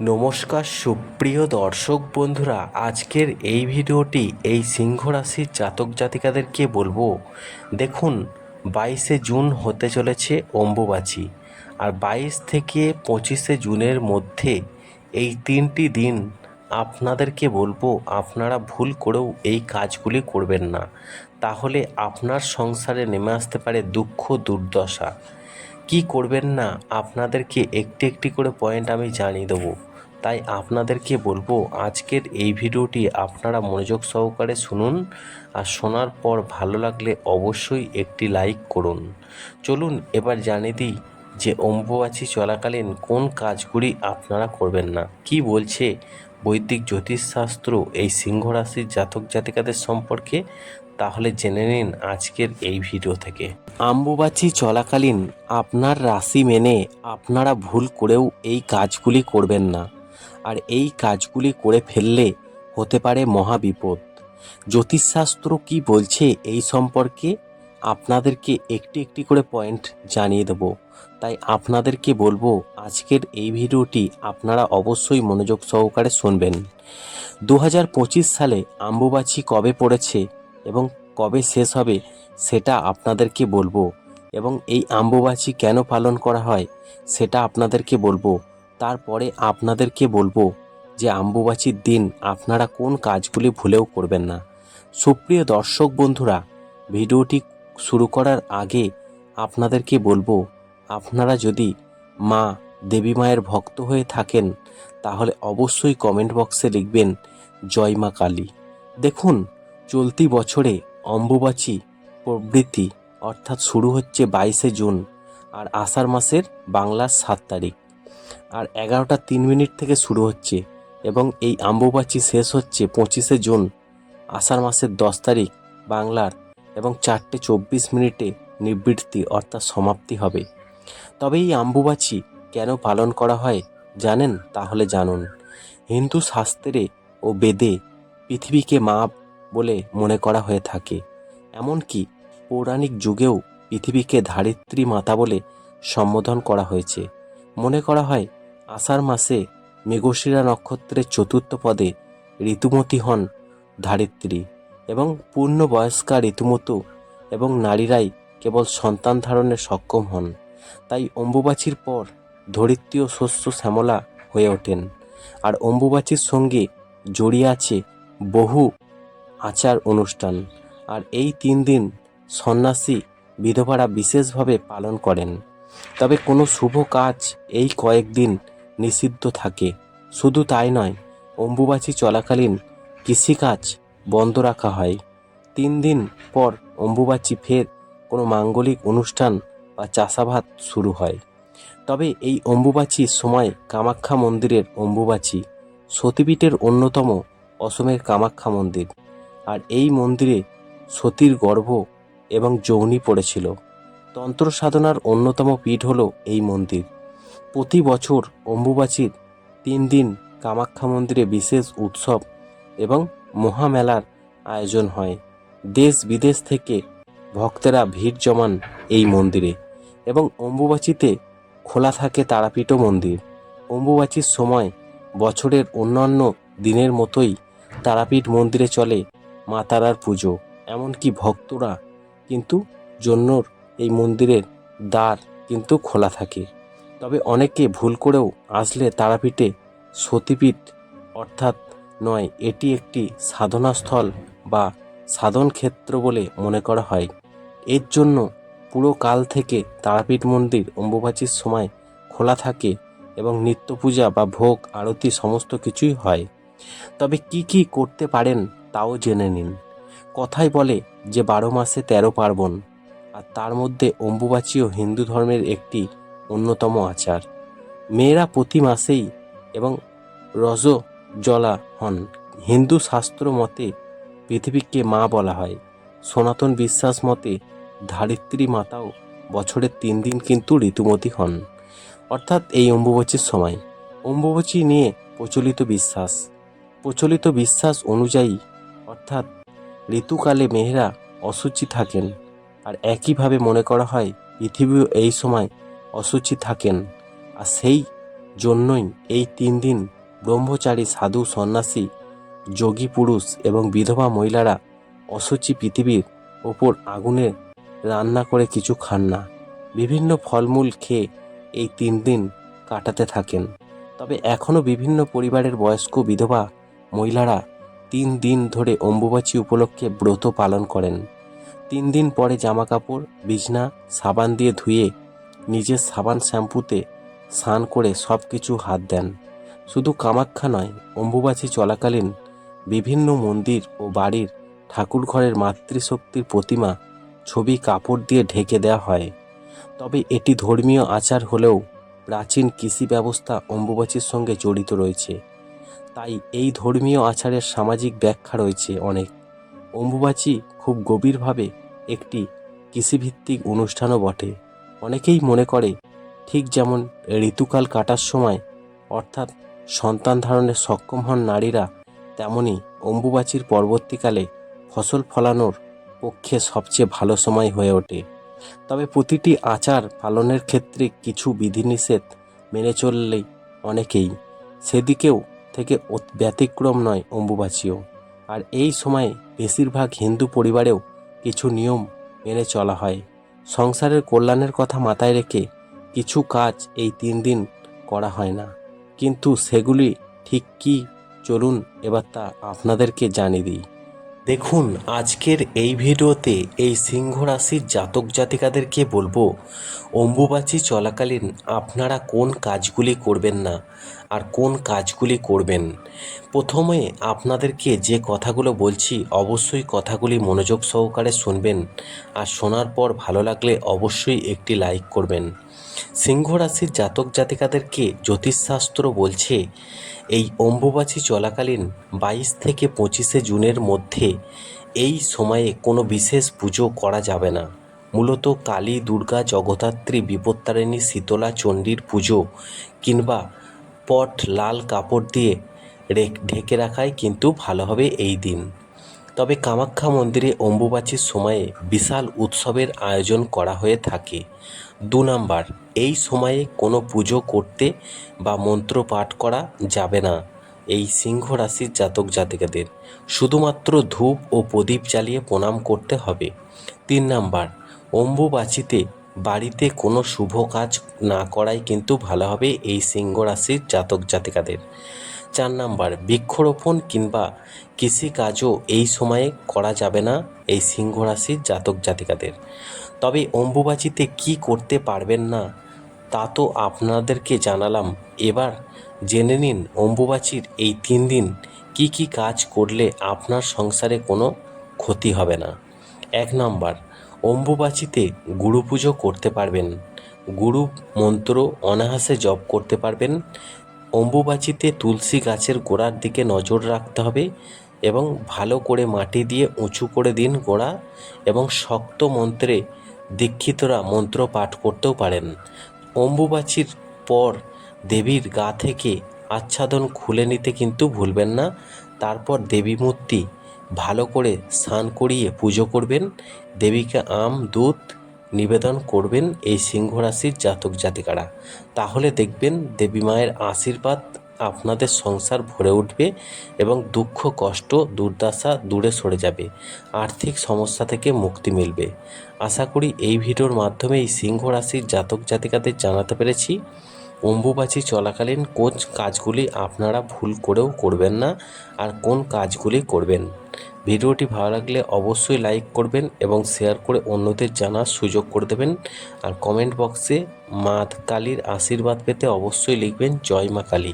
নমস্কার, সুপ্রিয় দর্শক বন্ধুরা, আজকের এই ভিডিওটি এই সিংহ রাশির জাতক জাতিকাদেরকে বলব। দেখুন, বাইশে জুন হতে চলেছে অম্বুবাচী, আর বাইশ থেকে পঁচিশে জুনের মধ্যে এই তিনটি দিন আপনাদেরকে বলব, আপনারা ভুল করেও এই কাজগুলি করবেন না। তাহলে আপনার সংসারে নেমে আসতে পারে দুঃখ, দুর্দশা। কি করবেন না? আপনাদেরকে একটি একটি করে পয়েন্ট আমি জানিয়ে দেবো। তাই আপনাদেরকে বলব, আজকের এই ভিডিওটি আপনারা মনোযোগ সহকারে শুনুন আর শোনার পর ভালো লাগলে অবশ্যই একটি লাইক করুন। চলুন এবার জানিয়ে দিই যে অম্বুবাচী চলাকালীন কোন কাজগুলি আপনারা করবেন না। কি বলছে বৈদিক জ্যোতিষশাস্ত্র এই সিংহ রাশির জাতক জাতিকাদের সম্পর্কে? তাহলে জেনে নিন আজকের এই ভিডিও থেকে। আম্বুবাচী চলাকালীন আপনার রাশি মেনে আপনারা ভুল করেও এই কাজগুলি করবেন না। আর এই কাজগুলি করে ফেললে হতে পারে মহাবিপদ জ্যোতিষশাস্ত্র কি বলছে এই সম্পর্কে আপনাদেরকে একটি একটি করে পয়েন্ট জানিয়ে দেব। তাই আপনাদেরকে বলব আজকের এই ভিডিওটি আপনারা অবশ্যই মনোযোগ সহকারে শুনবেন। দু হাজার পঁচিশ সালে আম্বুবাচী কবে পড়েছে? এবং কবে শেষ হবে সেটা আপনাদেরকে বলব। এবং এই আম্বুবাচী কেন পালন করা হয় সেটা আপনাদেরকে বলব। তারপরে আপনাদেরকে বলব যে আম্বুবাচীর দিন আপনারা কোন কাজগুলি ভুলেও করবেন না। সুপ্রিয় দর্শক বন্ধুরা, ভিডিওটি শুরু করার আগে আপনাদেরকে বলব, আপনারা যদি মা দেবী মায়ের ভক্ত হয়ে থাকেন, তাহলে অবশ্যই কমেন্ট বক্সে লিখবেন, জয় মা কালী। দেখুন চলতি বছরে অম্বুবাচী প্রবৃত্তি অর্থাৎ শুরু হচ্ছে বাইশে জুন আর আষাঢ় মাসের বাংলার সাত তারিখ। আর এগারোটা তিন মিনিট থেকে শুরু হচ্ছে এবং এই আম্বুবাচী শেষ হচ্ছে পঁচিশে জুন, আষাঢ় মাসের দশ তারিখ বাংলার এবং চারটে চব্বিশ মিনিটে নিবৃত্তি অর্থাৎ সমাপ্তি হবে। তবে এই আম্বুবাচী কেন পালন করা হয় জানেন? তাহলে জানুন। হিন্দু শাস্ত্রে ও বেদে পৃথিবীকে মা বলে মনে করা হয়ে থাকে। এমনকি পৌরাণিক যুগেও পৃথিবীকে ধারিত্রী মাতা বলে সম্বোধন করা হয়েছে। মনে করা হয়, আষাঢ় মাসে মেঘশিরা নক্ষত্রের চতুর্থ পদে ঋতুমতী হন ধারিত্রী এবং পূর্ণ বয়স্কা ঋতুমতু এবং নারীরাই কেবল সন্তান ধারণে সক্ষম হন। তাই অম্বুবাচীর পর ধরিত্রী ও শস্য শ্যামলা হয়ে ওঠেন। আর অম্বুবাচীর সঙ্গে জড়িয়ে আছে বহু আচার অনুষ্ঠান। আর এই তিন দিন সন্ন্যাসী বিধবারা বিশেষভাবে পালন করেন। তবে কোনো শুভ কাজ এই কয়েকদিন নিষিদ্ধ থাকে। শুধু তাই নয়, অম্বুবাচী চলাকালীন কৃষিকাজ বন্ধ রাখা হয়। তিন দিন পর অম্বুবাচী ফের কোনো মাঙ্গলিক অনুষ্ঠান বা চাষাবাদ শুরু হয়। তবে এই অম্বুবাচীর সময় কামাখ্যা মন্দিরের অম্বুবাচী, সতীপীঠের অন্যতম অসমের কামাখ্যা মন্দির। আর এই মন্দিরে সতীর গর্ভ এবং যৌনি পড়েছিল। তন্ত্র সাধনার অন্যতম পীঠ হলো এই মন্দির। প্রতি বছর অম্বুবাচীর তিন দিন কামাখ্যা মন্দিরে বিশেষ উৎসব এবং মহামেলার আয়োজন হয়। দেশ বিদেশ থেকে ভক্তেরা ভিড় জমান এই মন্দিরে এবং অম্বুবাচীতে খোলা থাকে তারাপীঠও মন্দির। অম্বুবাচীর সময় বছরের অন্যান্য দিনের মতোই তারাপীঠ মন্দিরে চলে মা তারার পুজো, এমনকি ভক্তরা কিন্তু জন্যর এই মন্দিরের দ্বার কিন্তু খোলা থাকে। তবে অনেকে ভুল করেও আসলে তারাপীঠে সতীপীঠ অর্থাৎ নয়, এটি একটি সাধনাস্থল বা সাধন ক্ষেত্র বলে মনে করা হয়। এর জন্য পুরো কাল থেকে তারাপীঠ মন্দির অম্বুবাচীর সময় খোলা থাকে এবং নিত্য পূজা বা ভোগ, আরতি সমস্ত কিছুই হয়। তবে কি কি করতে পারেন তাও জেনে নিন। কথাই বলে যে বারো মাসে তেরো পার্বণ, আর তার মধ্যে অম্বুবাচীও হিন্দু ধর্মের একটি অন্যতম আচার। মেয়েরা প্রতি মাসেই এবং রজ জলা হন। হিন্দু শাস্ত্র মতে পৃথিবীকে মা বলা হয়। সনাতন বিশ্বাস মতে ধারিত্রী মাতাও বছরের তিন দিন কিন্তু ঋতুমতী হন। অর্থাৎ এই অম্বুবাচীর সময়। অম্বুবাচী নিয়ে প্রচলিত বিশ্বাস। প্রচলিত বিশ্বাস অনুযায়ী অর্থাৎ ঋতুকালে মেয়েরা অসুচি থাকেন। আর একইভাবে মনে করা হয়, পৃথিবীও এই সময় অসুচি থাকেন। আর সেই জন্যই এই তিন দিন ব্রহ্মচারী, সাধু, সন্ন্যাসী, যোগী পুরুষ এবং বিধবা মহিলারা অসুচি পৃথিবীর ওপর আগুনে রান্না করে কিছু খান না। বিভিন্ন ফলমূল খেয়ে এই তিন দিন কাটাতে থাকেন। তবে এখনও বিভিন্ন পরিবারের বয়স্ক বিধবা মহিলারা তিন দিন ধরে অম্বুবাচী উপলক্ষে ব্রত পালন করেন। তিন দিন পরে জামা কাপড় বিছনা, সাবান দিয়ে ধুয়ে নিজের সাবান শ্যাম্পুতে স্নান করে সব কিছু হাত দেন। শুধু কামাখ্যা নয়, অম্বুবাচী চলাকালীন বিভিন্ন মন্দির ও বাড়ির ঠাকুরঘরের মাতৃশক্তির প্রতিমা ছবি কাপড় দিয়ে ঢেকে দেওয়া হয়। তবে এটি ধর্মীয় আচার হলেও প্রাচীন কৃষি ব্যবস্থা অম্বুবাচীর সঙ্গে জড়িত রয়েছে। তাই এই ধর্মীয় আচারের সামাজিক ব্যাখ্যা রয়েছে অনেক। অম্বুবাচী খুব গভীরভাবে একটি কৃষিভিত্তিক অনুষ্ঠানও বটে। অনেকেই মনে করে, ঠিক যেমন ঋতুকাল কাটার সময়, অর্থাৎ সন্তান ধারণে সক্ষম হন নারীরা, তেমনি অম্বুবাচীর পরবর্তীকালে ফসল ফলানোর পক্ষে সবচেয়ে ভালো সময় হয়ে ওঠে। তবে প্রতিটি আচার পালনের ক্ষেত্রে কিছু বিধিনিষেধ মেনে চললেই অনেকেই সেদিকেও থেকে ব্যতিক্রম নয় অম্বুবাচীও। আর এই সময়ে বেশিরভাগ হিন্দু পরিবারেও কিছু নিয়ম মেনে চলা হয়। সংসারের কল্যাণের কথা মাথায় রেখে কিছু কাজ এই তিন দিন করা হয় না। কিন্তু সেগুলি ঠিক কি, চলুন এবার তা আপনাদেরকে জানিয়ে দিই। দেখুন, আজকের এই ভিডিওতে এই সিংহ রাশির জাতক জাতিকাদেরকে বলব, অম্বুবাচী চলাকালীন আপনারা কোন কাজগুলি করবেন না আর কোন কাজগুলি করবেন? প্রথমে আপনাদেরকে যে কথাগুলো বলছি, অবশ্যই কথাগুলি মনোযোগ সহকারে শুনবেন আর শোনার পর ভালো লাগলে অবশ্যই একটি লাইক করবেন। সিংহ রাশির জাতক জাতিকাদেরকে জ্যোতিষশাস্ত্র বলছে, এই অম্বুবাচী চলাকালীন বাইশ থেকে পঁচিশে জুনের মধ্যে এই সময়ে কোনো বিশেষ পুজো করা যাবে না। মূলত কালী, দুর্গা, জগদ্ধাত্রী, বিপত্তারিণী, শীতলা, চণ্ডীর পুজো কিংবা পট, লাল কাপড় দিয়ে ঢেকে রাখাই কিন্তু ভালো হবে এই দিন। তবে কামাখ্যা মন্দিরে অম্বুবাচীর সময়ে বিশাল উৎসবের আয়োজন করা হয়ে থাকে। দু নাম্বার, এই সময়ে কোনো পুজো করতে বা মন্ত্র পাঠ করা যাবে না, এই সিংহ রাশির জাতক জাতিকাদের। শুধুমাত্র ধূপ ও প্রদীপ জ্বালিয়ে প্রণাম করতে হবে। তিন নাম্বার, অম্বুবাচীতে বাড়িতে কোনো শুভ কাজ না করাই কিন্তু ভালো হবে এই সিংহ রাশির জাতক জাতিকাদের। চার নাম্বার, বৃক্ষরোপণ কিংবা কৃষিকাজও এই সময়ে করা যাবে না এই সিংহ রাশির জাতক জাতিকাদের। তবে অম্বুবাচীতে কি করতে পারবেন না, তা তো আপনাদেরকে জানালাম। এবার জেনে নিন অম্বুবাচীর এই তিন দিন কি কি কাজ করলে আপনার সংসারে কোনো ক্ষতি হবে না। এক নম্বর, অম্বুবাচীতে গুরু পুজো করতে পারবেন। গুরু মন্ত্র অনায়াসে জপ করতে পারবেন। অম্বুবাচীতে তুলসী গাছের গোড়ার দিকে নজর রাখতে হবে এবং ভালো করে মাটি দিয়ে উঁচু করে দিন গোড়া এবং শক্ত মন্ত্রে দীক্ষিতরা মন্ত্র পাঠ করতেও পারেন। অম্বুবাচীর পর দেবীর গা থেকে আচ্ছাদন খুলে নিতে কিন্তু ভুলবেন না। তারপর দেবী মূর্তি ভালো করে স্নান করিয়ে পুজো করবেন। দেবীকে আম, দুধ নিবেদন করবেন এই সিংহ রাশির জাতক জাতিকারা। তাহলে দেখবেন দেবী মায়ের আশীর্বাদ আপনাদের সংসার ভরে উঠবে এবং দুঃখ, কষ্ট, দুর্দশা দূরে সরে যাবে। আর্থিক সমস্যা থেকে মুক্তি মিলবে। আশা করি এই ভিডিওর মাধ্যমে এই সিংহ রাশির জাতক জাতিকাদের জানাতে পেরেছি। অম্বুবাচী চলাকালীন কোন কাজগুলি আপনারা ভুল করেও করবেন না আর কোন কাজগুলি করবেন। ভিডিওটি ভালো লাগলে অবশ্যই লাইক করবেন এবং শেয়ার করে অন্যদের জানার সুযোগ করে দেবেন। আর কমেন্ট বক্সে মা কালীর আশীর্বাদ পেতে অবশ্যই লিখবেন জয় মা কালী।